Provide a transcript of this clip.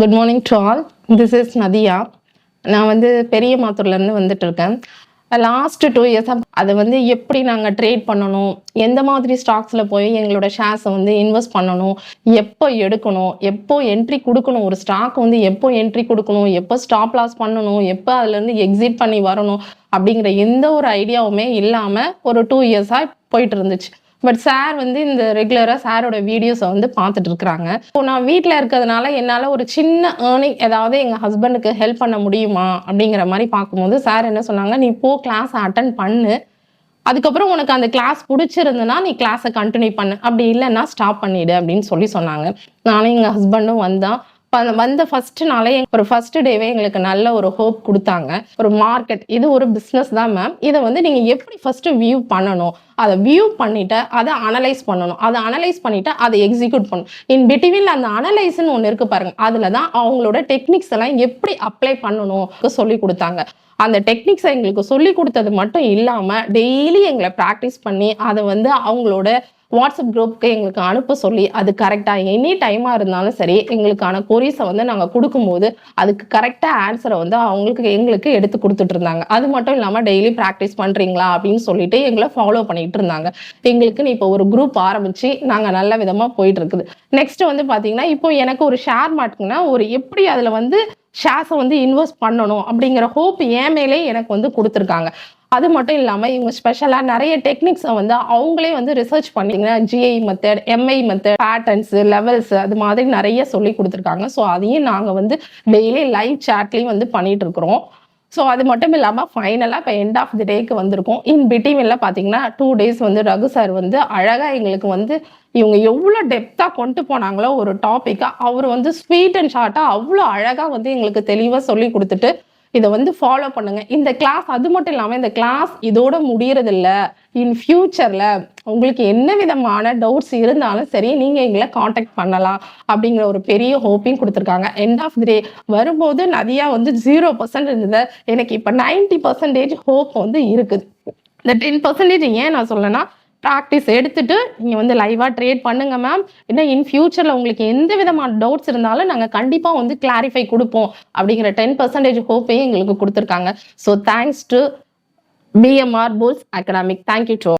Good morning to all this is Nadhiya நான் வந்து பெரிய மாத்தூர்லேருந்து வந்துட்டு இருக்கேன். லாஸ்ட் டூ இயர்ஸாக அதை வந்து எப்படி நாங்கள் ட்ரேட் பண்ணணும் எந்த மாதிரி ஸ்டாக்ஸில் போய் எங்களோட ஷேர்ஸை வந்து இன்வெஸ்ட் பண்ணணும் எப்போ எடுக்கணும் எப்போ என்ட்ரி கொடுக்கணும் ஒரு ஸ்டாக் வந்து எப்போ என்ட்ரி கொடுக்கணும் எப்போ ஸ்டாப் லாஸ் பண்ணணும் எப்போ அதுலேருந்து எக்ஸிட் பண்ணி வரணும் அப்படிங்கிற எந்த ஒரு ஐடியாவுமே இல்லாமல் ஒரு டூ இயர்ஸாக போயிட்டு இருந்துச்சு. பட் சார் வந்து இந்த ரெகுலராக சாரோட வீடியோஸை வந்து பார்த்துட்டு இருக்கிறாங்க. இப்போ நான் வீட்டில் இருக்கிறதுனால என்னால் ஒரு சின்ன ஏர்னிங் ஏதாவது எங்கள் ஹஸ்பண்டுக்கு ஹெல்ப் பண்ண முடியுமா? அப்படிங்கிற மாதிரி பார்க்கும்போது சார் என்ன சொன்னாங்க நீ போ கிளாஸ் அட்டன் பண்ணு. அதுக்கப்புறம் உனக்கு அந்த கிளாஸ் பிடிச்சிருந்துன்னா நீ கிளாஸை கண்டினியூ பண்ணு. அப்படி இல்லைன்னா ஸ்டாப் பண்ணிடு அப்படின்னு சொல்லி சொன்னாங்க. நானும் எங்கள் ஹஸ்பண்டும் வந்தான் வந்த ஃபர்ஸ்ட் நாளே ஒரு ஃபர்ஸ்ட் டேவே எங்களுக்கு நல்ல ஒரு ஹோப் கொடுத்தாங்க. ஒரு மார்க்கெட் இது ஒரு பிஸ்னஸ் தான் மேம் இதை வந்து நீங்கள் எப்படி ஃபஸ்ட்டு வியூ பண்ணணும்? அதை வியூ பண்ணிவிட்டு அதை அனலைஸ் பண்ணணும். அதை அனலைஸ் பண்ணிவிட்டு அதை எக்ஸிக்யூட் பண்ணணும். இன் பிட்வீன் அந்த அனலைஸ்னு ஒன்று இருக்குது பாருங்கள் அதில் தான் அவங்களோட டெக்னிக்ஸ் எல்லாம் எப்படி அப்ளை பண்ணணும் சொல்லி கொடுத்தாங்க. அந்த டெக்னிக்ஸை எங்களுக்கு சொல்லி கொடுத்தது மட்டும் இல்லாமல் டெய்லி எங்களை ப்ராக்டிஸ் பண்ணி அதை வந்து அவங்களோட வாட்ஸ்அப் குரூப்புக்கு எங்களுக்கு அனுப்ப சொல்லி அது கரெக்டாக எனி டைமாக இருந்தாலும் சரி எங்களுக்கான கொரிஸை வந்து நாங்கள் கொடுக்கும்போது அதுக்கு கரெக்டாக ஆன்சரை வந்து அவங்களுக்கு எங்களுக்கு எடுத்து கொடுத்துட்டு இருந்தாங்க. அது மட்டும் இல்லாமல் டெய்லி ப்ராக்டிஸ் பண்ணுறீங்களா அப்படின்னு சொல்லிட்டு எங்களை ஃபாலோ பண்ணிட்டு இருந்தாங்க. எங்களுக்குன்னு இப்போ ஒரு குரூப் ஆரம்பித்து நாங்கள் நல்ல விதமாக போயிட்டு இருக்குது. நெக்ஸ்ட் வந்து பார்த்தீங்கன்னா இப்போ எனக்கு ஒரு ஷேர் மார்க்கெட்னா ஒரு எப்படி அதில் வந்து ஷேர்ஸை வந்து இன்வெஸ்ட் பண்ணணும் அப்படிங்கிற ஹோப் ஏன் மேலே எனக்கு வந்து கொடுத்துருக்காங்க. அது மட்டும் இல்லாமல் இவங்க ஸ்பெஷலாக நிறைய டெக்னிக்ஸை வந்து அவங்களே வந்து ரிசர்ச் பண்ணிங்கன்னா GI method MI method patterns levels அது மாதிரி நிறைய சொல்லி கொடுத்துருக்காங்க. ஸோ அதையும் நாங்கள் வந்து டெய்லி லைவ் சேட்லேயும் வந்து பண்ணிட்டு இருக்கிறோம். ஸோ அது மட்டும் இல்லாமல் ஃபைனலாக இப்போ எண்ட் ஆஃப் தி டேக்கு வந்திருக்கோம். இன் பிட்வீனில் பார்த்தீங்கன்னா டூ டேஸ் வந்து ரகு சார் வந்து அழகாக எங்களுக்கு வந்து இவங்க எவ்வளோ டெப்த்தாக கொண்டு போனாங்களோ ஒரு டாப்பிக்கை அவர் வந்து ஸ்வீட் அண்ட் ஷார்ட்டாக அவ்வளோ அழகாக வந்து எங்களுக்கு தெளிவாக சொல்லி கொடுத்துட்டு இதை வந்து ஃபாலோ பண்ணுங்க. இந்த கிளாஸ் அது மட்டும் இல்லாமல் இந்த கிளாஸ் இதோட முடியறதில்ல. இன் ஃபியூச்சரில் உங்களுக்கு என்ன விதமான டவுட்ஸ் இருந்தாலும் சரி நீங்கள் எங்களை காண்டாக்ட் பண்ணலாம் அப்படிங்கிற ஒரு பெரிய ஹோப்பையும் கொடுத்துருக்காங்க. எண்ட் ஆஃப் தி டே வரும்போது நதியா வந்து ஜீரோ பர்சன்ட் இருந்தது. எனக்கு இப்போ நைன்டி பர்சன்டேஜ் ஹோப் வந்து இருக்குது. இந்த டென் பர்சன்டேஜ் ஏன் நான் சொல்லனா ப்ராக்டிஸ் எடுத்துட்டு நீங்கள் வந்து லைவாக ட்ரேட் பண்ணுங்க மேம் இன்னும் இன் ஃபியூச்சரில் உங்களுக்கு எந்த விதமான டவுட்ஸ் இருந்தாலும் நாங்கள் கண்டிப்பாக வந்து கிளாரிஃபை கொடுப்போம் அப்படிங்கிற டென் பர்சன்டேஜ் ஹோப்பையும் எங்களுக்கு கொடுத்துருக்காங்க. So thanks to PMR polls academic thank you to